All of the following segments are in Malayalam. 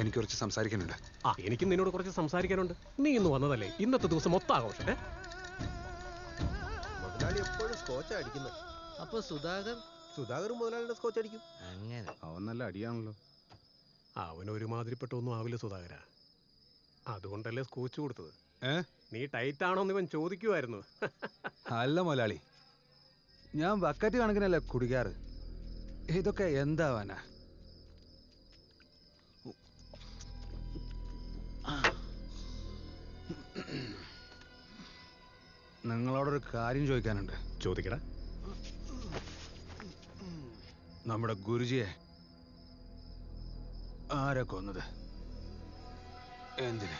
എനിക്ക് കുറച്ച് സംസാരിക്കാനുണ്ട്. ആ എനിക്കും നിന്നോട് കുറച്ച് സംസാരിക്കാനുണ്ട്. നീ ഇന്ന് വന്നതല്ലേ? ഇന്നത്തെ ദിവസം മൊത്തം ആഘോഷം? മുതലാളി എപ്പോഴും സ്കോച്ച് അടിക്കുന്നത് അപ്പൊ സുധാകർ? സുധാകർ മുതലാളിയുടെ സ്കോച്ച് അടിക്കും. അങ്ങനെ. അവൻ നല്ല അടിയാണല്ലോ. അവൻ ഒരുമാതിരിപ്പെട്ട ഒന്നും ആവില്ല സുധാകര. അതുകൊണ്ടല്ലേ സ്കോച്ച് കൊടുത്തത്. ഏ? നീ ടൈറ്റ് ആണോന്ന് ഇവൻ ചോദിക്കുമായിരുന്നു അല്ല മുതലാളി ഞാൻ വക്കറ്റ് കണക്കിനല്ല കുടിക്കാറ്? ഇതൊക്കെ എന്താവാനാ നിങ്ങളോടൊരു കാര്യം ചോദിക്കാനുണ്ട്. ചോദിക്കടാ. നമ്മുടെ ഗുരുജിയെ ആരാ കൊന്നത്? എന്തിന്?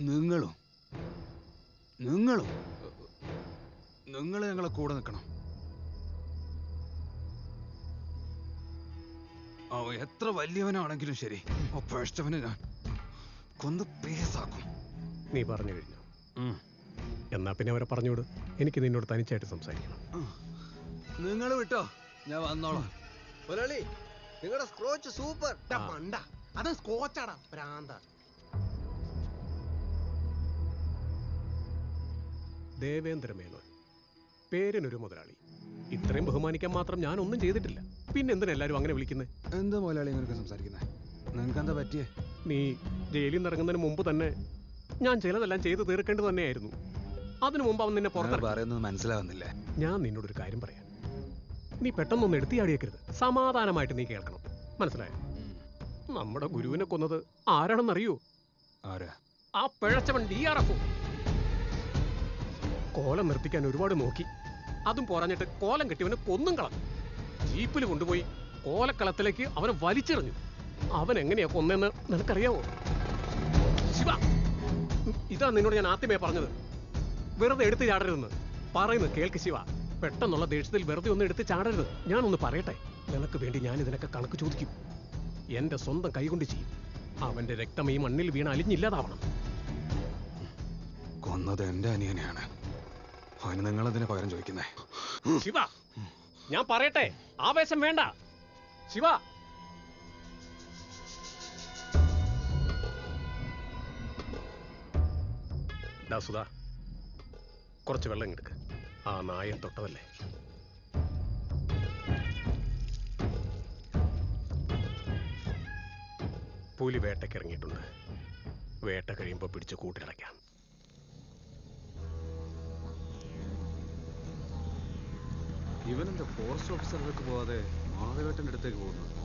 നിങ്ങളും? നിങ്ങളും? നിങ്ങൾ ഞങ്ങളെ കൂടെ നിൽക്കണം. അവ എത്ര വലിയവനാണെങ്കിലും ശരി ഒപ്പം ഇഷ്ടവന് ഞാൻ കൊന്ന് പേസാക്കും. നീ പറഞ്ഞു കഴിഞ്ഞു. എന്നാ പിന്നെ അവരെ പറഞ്ഞോട് എനിക്ക് നിന്നോട് തനിച്ചായിട്ട് സംസാരിക്കണം. നിങ്ങൾ വിട്ടോ? ഞാൻ വന്നോളാം. മുതലാളി നിങ്ങളുടെ സ്കോച്ച് സൂപ്പർ. മണ്ട അത് സ്കോച്ചാടാ ഭ്രാന്ത. ദേവേന്ദ്ര മേനോൻ. പേരിനൊരു മുതലാളി. ഇത്രയും ബഹുമാനിക്കാൻ മാത്രം ഞാൻ ഒന്നും ചെയ്തിട്ടില്ല. പിന്നെ എന്തിനാ എല്ലാവരും അങ്ങനെ വിളിക്കുന്നത് എന്താ മുതലാളി ഇങ്ങനെയൊക്കെ സംസാരിക്കുന്നത് നിങ്ങൾക്ക് എന്താ പറ്റിയേ? നീ ജയിലിൽ നിന്ന് ഇറങ്ങുന്നതിന് മുമ്പ് തന്നെ ഞാൻ ചിലതെല്ലാം ചെയ്തു തീർക്കേണ്ടത് തന്നെയായിരുന്നു. അതിനു മുമ്പ് അവൻ നിന്നെ നിങ്ങൾ പറയുന്നത് മനസ്സിലാവുന്നില്ല. ഞാൻ നിന്നോടൊരു കാര്യം പറയാം. നീ പെട്ടെന്നൊന്ന് എടുത്തിയാടിയേക്കരുത് സമാധാനമായിട്ട് നീ കേൾക്കണം. മനസ്സിലായോ? നമ്മുടെ ഗുരുവിനെ കൊന്നത് ആരാണെന്നറിയോ? ആരാ? ആ പിഴച്ചവൻ ഡി ആർ എഫ് കോലം നിർത്തിക്കാൻ ഒരുപാട് നോക്കി. അതും പോരാഞ്ഞിട്ട് കോലം കെട്ടിയവനെ കൊന്നും കളഞ്ഞു. ജീപ്പിൽ കൊണ്ടുപോയി കോലക്കളത്തിലേക്ക് അവനെ വലിച്ചെറിഞ്ഞു. അവൻ എങ്ങനെയാ കൊന്നെന്ന് നിനക്കറിയാവോ? ശിവ ഇതാ നിന്നോട് ഞാൻ ആദ്യമേ പറഞ്ഞത്. വെറുതെ എടുത്ത് ചാടരുതെന്ന്. പറയുന്നു കേൾക്ക് ശിവ പെട്ടെന്നുള്ള ദേഷ്യത്തിൽ വെറുതെ ഒന്ന് എടുത്ത് ചാടരുത്. ഞാനൊന്ന് പറയട്ടെ. നിനക്ക് വേണ്ടി ഞാൻ ഇതിനൊക്കെ കണക്ക് ചോദിക്കും. എന്റെ സ്വന്തം കൈകൊണ്ട് ചെയ്യും. അവന്റെ രക്തം ഈ മണ്ണിൽ വീണ് അലിഞ്ഞില്ലാതാവണം. കൊന്നത് എന്റെ അനിയനെയാണ്. അവന് നിങ്ങളതിനെ പകരം ചോദിക്കുന്നേ? ശിവ ഞാൻ പറയട്ടെ. ആവേശം വേണ്ട. ശിവ ഡാ സുധാ കുറച്ച് വെള്ളം എടുക്ക്. ആ നായൻ തൊട്ടതല്ലേ? പുലി വേട്ടയ്ക്ക് ഇറങ്ങിയിട്ടുണ്ട്. വേട്ട കഴിയുമ്പോൾ പിടിച്ച് കൂട്ടിലടയ്ക്കാം. ഇവനെന്താ ഫോറസ്റ്റ് ഓഫീസറിലേക്ക് പോവാതെ മാധവേട്ടന്റെ അടുത്തേക്ക് പോകുന്നത്?